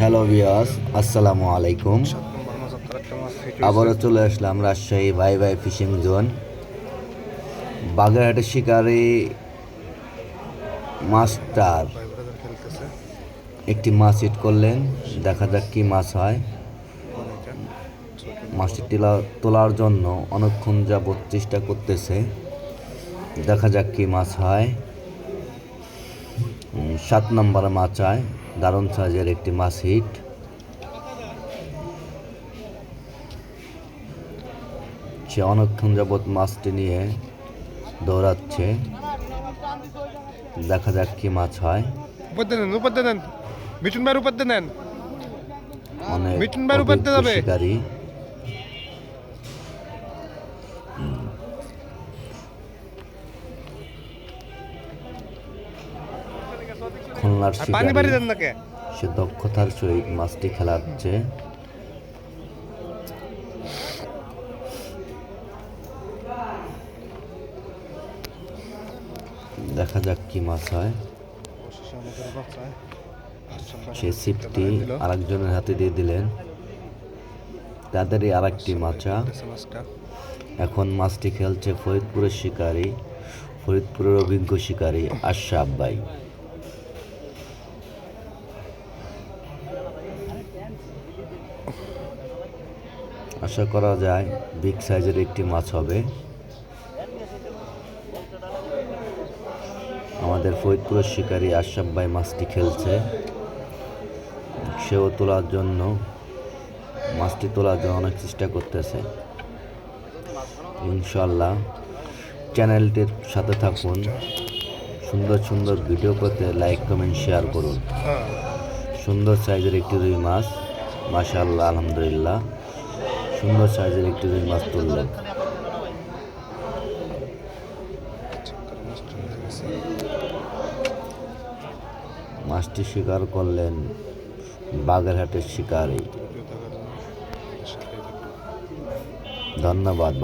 Hello ভিওস আসসালামু আলাইকুম আবারও চলে আসলাম Rajshahi bye bye fishing zone বাগেরহাটের শিকারি মাস্টার একটি মাছ হিট করলেন। দেখা যাক কি মাছ হয়। মাছটি টিলা তোলার জন্য অনেকক্ষণ যাবৎ চেষ্টা করতেছে। দেখা যাক কি মাছ হয়। সাত নম্বর মাছ হয়। দারুণ সাইজের একটি মাছ হিট। সে অনেকক্ষণ যাবৎ মাছটি নিয়ে দৌড়াচ্ছে। দেখা যাক কি মাছ হয়। উপর দিয়ে নেন উপর নেন। মিঠুন ভাইয়ের উপর মানে মিঠুন ভাইয়ের উপর যাবে। শিকারী। খুলনার সে দক্ষতার সহিত মাছটি খেলাচ্ছে। দেখা যাক কি মাছ হয়। সে ছিপটি আরেকজনের হাতে দিয়ে দিলেন। তাদেরই আরেকটি মাছা এখন মাছটি খেলছে ফরিদপুরের শিকারী ফরিদপুরের অভিজ্ঞ শিকারী আশরাফ ভাই। আশা করা যায় বিগ সাইজের একটি মাছ হবে। আমাদের ফরিদপুরের শিকারী আশরাফ ভাই মাছটি খেলছে। সেও তোলার জন্য, মাছটি তোলার জন্য অনেক চেষ্টা করতেছে। ইনশাল্লাহ চ্যানেলটির সাথে থাকুন, সুন্দর সুন্দর ভিডিও পেতে লাইক, কমেন্ট, শেয়ার করুন। সুন্দর সাইজের একটি রুই মাছ, মাশাআল্লাহ, আলহামদুলিল্লাহ। সুন্দর সাইজের একটি রুই মাছ গেছে মাছটি শিকার করলেন বাগেরহাটের শিকারী। ধন্যবাদ